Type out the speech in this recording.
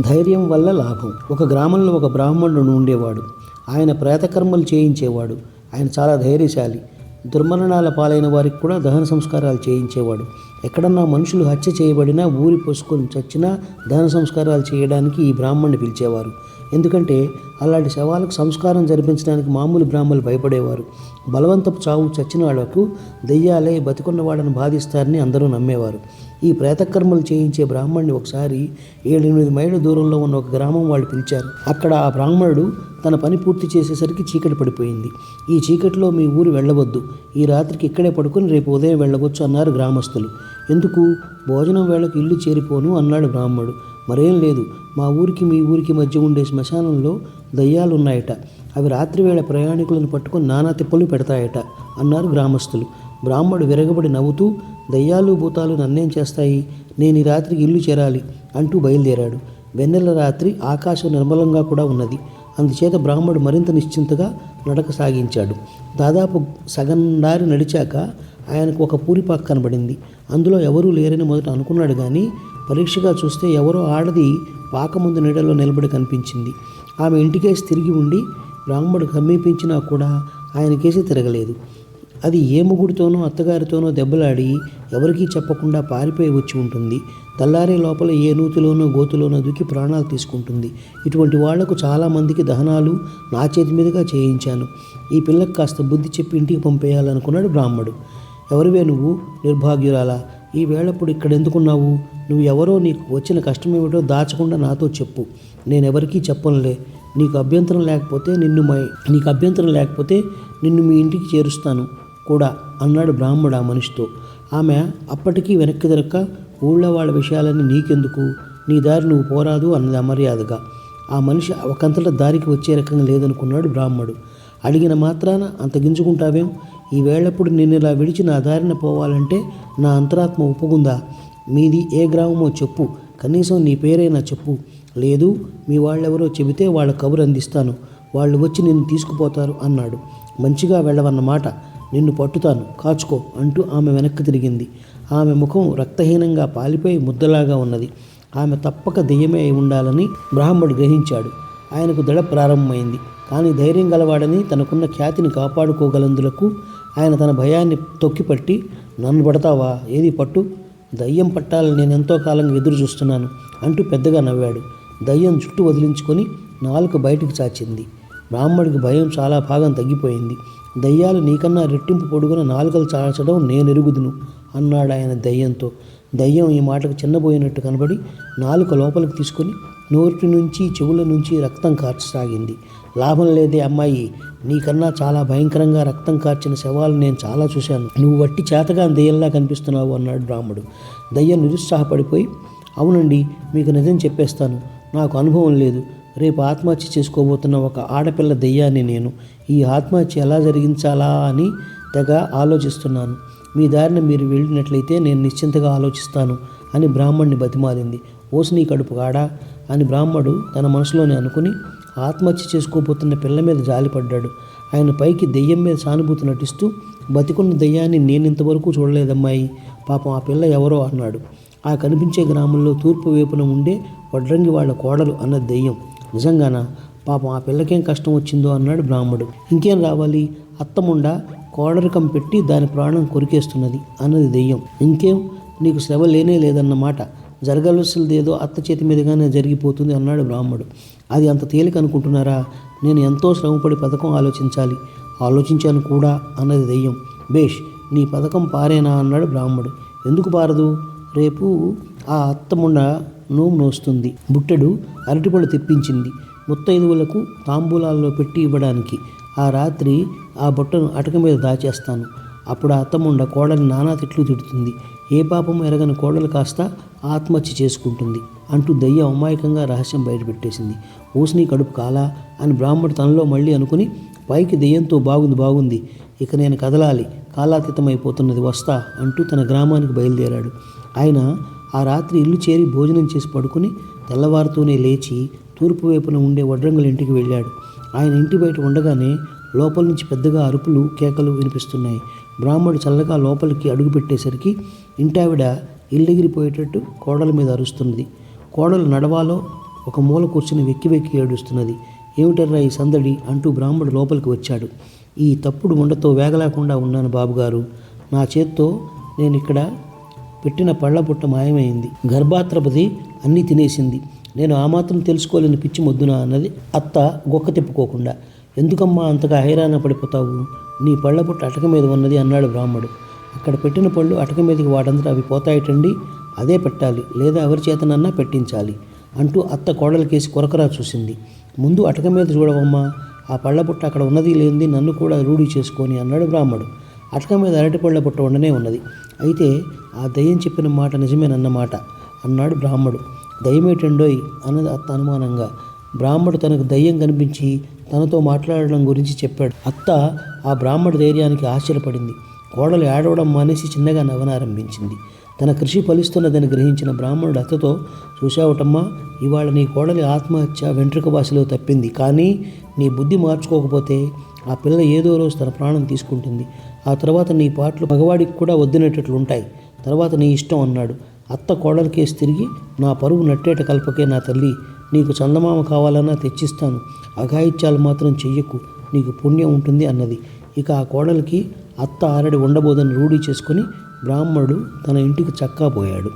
ధైర్యం వల్ల లాభం. ఒక గ్రామంలో ఒక బ్రాహ్మణుడు ఉండేవాడు. ఆయన ప్రేతకర్మలు చేయించేవాడు. ఆయన చాలా ధైర్యశాలి. దుర్మరణాల పాలైన వారికి కూడా దహన సంస్కారాలు చేయించేవాడు. ఎక్కడన్నా మనుషులు హత్య చేయబడినా ఊరి పోసుకొని చచ్చినా దహన సంస్కారాలు చేయడానికి ఈ బ్రాహ్మణ్ణి పిలిచేవారు. ఎందుకంటే అలాంటి శవాలకు సంస్కారం జరిపించడానికి మామూలు బ్రాహ్మణులు భయపడేవారు. బలవంతపు చావు చచ్చిన వాళ్ళకు దెయ్యాలే బతికున్న వాళ్ళని బాధిస్తారని అందరూ నమ్మేవారు. ఈ ప్రేతకర్మలు చేయించే బ్రాహ్మణ్ణి ఒకసారి ఏడెనిమిది మైళ్ళ దూరంలో ఉన్న ఒక గ్రామం వాళ్ళు పిలిచారు. అక్కడ ఆ బ్రాహ్మణుడు తన పని పూర్తి చేసేసరికి చీకటి పడిపోయింది. ఈ చీకటిలో మీ ఊరు వెళ్ళవద్దు. ఈ రాత్రికి ఇక్కడే పడుకుని రేపు ఉదయం వెళ్ళవచ్చు అన్నారు గ్రామస్తులు. ఎందుకు? భోజనం వేళకు ఇల్లు చేరిపోను అన్నాడు బ్రాహ్మణుడు. మరేం లేదు. మా ఊరికి మీ ఊరికి మధ్య ఉండే శ్మశానంలో దయ్యాలున్నాయట. అవి రాత్రివేళ ప్రయాణికులను పట్టుకొని నానా తిప్పలు పెడతాయట అన్నారు గ్రామస్తులు. బ్రాహ్మడు విరగబడి నవ్వుతూ దయ్యాలు భూతాలు నన్నేం చేస్తాయి? నేను ఈ రాత్రికి ఇల్లు చేరాలి అంటూ బయలుదేరాడు. వెన్నెల రాత్రి ఆకాశం నిర్మలంగా కూడా ఉన్నది. అందుచేత బ్రాహ్మడు మరింత నిశ్చింతగా నడక సాగించాడు. దాదాపు సగం దారి నడిచాక ఆయనకు ఒక పూరిపాక కనబడింది. అందులో ఎవరూ లేరని మొదట అనుకున్నాడు కానీ పరీక్షగా చూస్తే ఎవరో ఆడది పాక ముందు నీడలో నిలబడి కనిపించింది. ఆమె ఇంటికేసి తిరిగి ఉండి బ్రాహ్మడు సమీపించినా కూడా ఆయన కేసి తిరగలేదు. అది ఏ ముగుడితోనో అత్తగారితోనో దెబ్బలాడి ఎవరికీ చెప్పకుండా పారిపోయి వచ్చి ఉంటుంది. తెల్లారే లోపల ఏ నూతిలోనో గోతులోనో దూకి ప్రాణాలు తీసుకుంటుంది. ఇటువంటి వాళ్ళకు చాలామందికి దహనాలు నా చేతి మీదుగా చేయించాను. ఈ పిల్లకు కాస్త బుద్ధి చెప్పి ఇంటికి పంపేయాలనుకున్నాడు బ్రాహ్మడు. ఎవరివే నువ్వు నిర్భాగ్యురాలా? ఈ వేళప్పుడు ఇక్కడ ఎందుకున్నావు నువ్వు ఎవరో నీకు వచ్చిన కష్టమేమిటో దాచకుండా నాతో చెప్పు. నేనెవరికీ చెప్పనులే. నీకు అభ్యంతరం లేకపోతే నిన్ను మై నీకు అభ్యంతరం లేకపోతే నిన్ను మీ ఇంటికి చేరుస్తాను. కూడా అన్నాడు బ్రాహ్మడు ఆ మనిషితో. ఆమె అప్పటికీ వెనక్కి దొరక్క ఊళ్ళో వాళ్ళ విషయాలన్నీ నీకెందుకు? నీ దారి నువ్వు పోరాదు అన్నది అమర్యాదగా. ఆ మనిషి ఒకంతట దారికి వచ్చే రకంగా లేదనుకున్నాడు బ్రాహ్మడు. అడిగిన మాత్రాన అంత గింజుకుంటావేం? ఈ వేళప్పుడు నేను ఇలా విడిచి నా దారిన పోవాలంటే నా అంతరాత్మ ఒప్పుకుందా? మీది ఏ గ్రామమో చెప్పు. కనీసం నీ పేరైనా చెప్పు. లేదు మీ వాళ్ళెవరో చెబితే వాళ్ళ కబురు అందిస్తాను. వాళ్ళు వచ్చి నిన్ను తీసుకుపోతారు అన్నాడు. మంచిగా వెళ్ళవన్నమాట. నిన్ను పట్టుతాను. కాచుకో అంటూ ఆమె వెనక్కి తిరిగింది. ఆమె ముఖం రక్తహీనంగా పాలిపోయి ముద్దలాగా ఉన్నది. ఆమె తప్పక దెయ్యమే అయి ఉండాలని బ్రాహ్మడు గ్రహించాడు. ఆయనకు దడ ప్రారంభమైంది. కానీ ధైర్యం గలవాడని తనకున్న ఖ్యాతిని కాపాడుకోగలందులకు ఆయన తన భయాన్ని తొక్కిపట్టి నన్ను పడతావా? ఏది పట్టు? దయ్యం పట్టాలని నేను ఎంతో కాలంగా ఎదురు చూస్తున్నాను అంటూ పెద్దగా నవ్వాడు. దయ్యం చుట్టూ వదిలించుకొని నాలుక బయటికి చాచింది. బ్రాహ్మడికి భయం చాలా భాగం తగ్గిపోయింది. దయ్యాలు నీకన్నా రెట్టింపు పొడుగున నాలుకలు చాచడం నేను ఎరుగుదును అన్నాడు ఆయన దయ్యంతో. దయ్యం ఈ మాటకు చిన్నబోయినట్టు కనబడి నాలుక లోపలికి తీసుకుని నోటి నుంచి చెవుల నుంచి రక్తం కార్చసాగింది. లాభం లేదే అమ్మాయి. నీకన్నా చాలా భయంకరంగా రక్తం కార్చిన శవాలు నేను చాలా చూశాను. నువ్వు వట్టి చేతగా దయ్యంలా కనిపిస్తున్నావు అన్నాడు బ్రాహ్మడు దయ్యం నిరుత్సాహపడిపోయి అవునండి మీకు నిజం చెప్పేస్తాను. నాకు అనుభవం లేదు. రేపు ఆత్మహత్య చేసుకోబోతున్న ఒక ఆడపిల్ల దెయ్యాన్ని నేను. ఈ ఆత్మహత్య ఎలా జరిగించాలా అని తెగ ఆలోచిస్తున్నాను. మీ దారిన మీరు వెళ్ళినట్లయితే నేను నిశ్చింతగా ఆలోచిస్తాను అని బ్రాహ్మణ్ణి బతిమాలింది. ఓసిని కడుపు కాడా అని బ్రాహ్మడు తన మనసులోనే అనుకుని ఆత్మహత్య చేసుకోబోతున్న పిల్ల మీద జాలిపడ్డాడు. ఆయన పైకి దెయ్యం మీద సానుభూతి నటిస్తూ బతికున్న దెయ్యాన్ని నేను ఇంతవరకు చూడలేదమ్మాయి పాపం ఆ పిల్ల ఎవరో అన్నాడు. ఆ కనిపించే గ్రామంలో తూర్పు వైపున ఉండే వడ్రంగి వాళ్ళ కోడలు అన్న దెయ్యం. నిజంగానా? పాపం ఆ పిల్లకేం కష్టం వచ్చిందో అన్నాడు బ్రాహ్మడు. ఇంకేం రావాలి? అత్తముండ కోడరికం పెట్టి దాని ప్రాణం కొరికేస్తున్నది అన్నది దెయ్యం. ఇంకేం? నీకు శ్రమ లేనే లేదన్నమాట. జరగవలసిందేదో అత్త చేతి మీదుగానే జరిగిపోతుంది అన్నాడు బ్రాహ్మడు. అది అంత తేలిక అనుకుంటున్నారా? నేను ఎంతో శ్రమపడి పథకం ఆలోచించాలి. ఆలోచించాను కూడా అన్నది దెయ్యం. బేష్ నీ పథకం పారేనా అన్నాడు బ్రాహ్మడు. ఎందుకు పారదు? రేపు ఆ అత్తముండ నోము నోస్తుంది. బుట్టెడు అరటిపళ్ళు తెప్పించింది. ముత్తైదువులకు తాంబూలాల్లో పెట్టి ఇవ్వడానికి. ఆ రాత్రి ఆ బుట్టను అటక మీద దాచేస్తాను. అప్పుడు ఆ అత్తముండ కోడలి నానా తిట్లు తిడుతుంది. ఏ పాపం ఎరగని కోడలు కాస్త ఆత్మహత్య చేసుకుంటుంది అంటూ దయ్య అమాయకంగా రహస్యం బయటపెట్టేసింది. ఊసిని కడుపు కాలా అని బ్రాహ్మడు తనలో మళ్ళీ అనుకుని పైకి దెయ్యంతో బాగుంది బాగుంది ఇక నేను కదలాలి కాలాతీతమైపోతున్నది వస్తా అంటూ తన గ్రామానికి బయలుదేరాడు. ఆయన ఆ రాత్రి ఇల్లు చేరి భోజనం చేసి పడుకుని తెల్లవారుతూనే లేచి తూర్పు వైపున ఉండే వడ్రంగుల ఇంటికి వెళ్ళాడు. ఆయన ఇంటి బయట ఉండగానే లోపల నుంచి పెద్దగా అరుపులు కేకలు వినిపిస్తున్నాయి. బ్రాహ్మడు చల్లగా లోపలికి అడుగు పెట్టేసరికి ఇంటావిడ ఇల్లెగిరిపోయేటట్టు కోడల మీద అరుస్తున్నది. కోడలు నడవాలో ఒక మూల కూర్చుని వెక్కి వెక్కి ఏడుస్తున్నది. ఏమిటర్రా ఈ సందడి అంటూ బ్రాహ్మడు లోపలికి వచ్చాడు. ఈ తప్పుడు ఉండతో వేగలేకుండా ఉన్నాను బాబుగారు. నా చేత్తో నేను ఇక్కడ పెట్టిన పళ్ళ పుట్ట మాయమైంది. గర్భాత్రపతి అన్నీ తినేసింది. నేను ఆ మాత్రం తెలుసుకోలేని పిచ్చి మొద్దునా అన్నది అత్త గొక్క తిప్పుకోకుండా. ఎందుకమ్మా అంతగా హైరాణ పడిపోతావు? నీ పళ్ళ పుట్ట అటక మీద ఉన్నది అన్నాడు బ్రాహ్మడు. అక్కడ పెట్టిన పళ్ళు అటక మీదకి వాటంతటా అవి పోతాయటండి అదే పెట్టాలి. లేదా ఎవరి చేతనన్నా పెట్టించాలి అంటూ అత్త కోడలకేసి కొరకరా చూసింది. ముందు అటక మీద చూడవమ్మా ఆ పళ్ళ పుట్ట అక్కడ ఉన్నది లేనిది నన్ను కూడా రూఢి చేసుకొని అన్నాడు బ్రాహ్మడు. అటక మీద అరటిపళ్ళ పుట్ట ఉండనే ఉన్నది. అయితే ఆ దయ్యం చెప్పిన మాట నిజమేనన్నమాట అన్నాడు బ్రాహ్మడు. దయ్యమేటండోయ్ అన్నది అత్త అనుమానంగా. బ్రాహ్మడు తనకు దయ్యం కనిపించి తనతో మాట్లాడడం గురించి చెప్పాడు. అత్త ఆ బ్రాహ్మడు ధైర్యానికి ఆశ్చర్యపడింది. కోడలు ఏడవడం మానేసి చిన్నగా నవ్వనారంభించింది తన కృషి ఫలిస్తున్నదని గ్రహించిన బ్రాహ్మణుడు అత్తతో చూశావటమ్మా ఇవాళ నీ కోడలి ఆత్మహత్య వెంట్రుక భాషలో తప్పింది. కానీ నీ బుద్ధి మార్చుకోకపోతే ఆ పిల్ల ఏదో రోజు తన ప్రాణం తీసుకుంటుంది. ఆ తర్వాత నీ పాటలు మగవాడికి కూడా వద్దినట్లు ఉంటాయి తర్వాత నీ ఇష్టం అన్నాడు. అత్త కోడలి కేసు తిరిగి నా పరువు నట్టేట కల్పకే నా తల్లి నీకు చందమామ కావాలన్నా తెచ్చిస్తాను. అఘాయిత్యాలు మాత్రం చెయ్యకు నీకు పుణ్యం ఉంటుంది అన్నది. ఇక ఆ కోడలికి అత్త ఆరడి ఉండబోదని రూఢి చేసుకుని బ్రాహ్మణుడు తన ఇంటికి చక్కా పోయాడు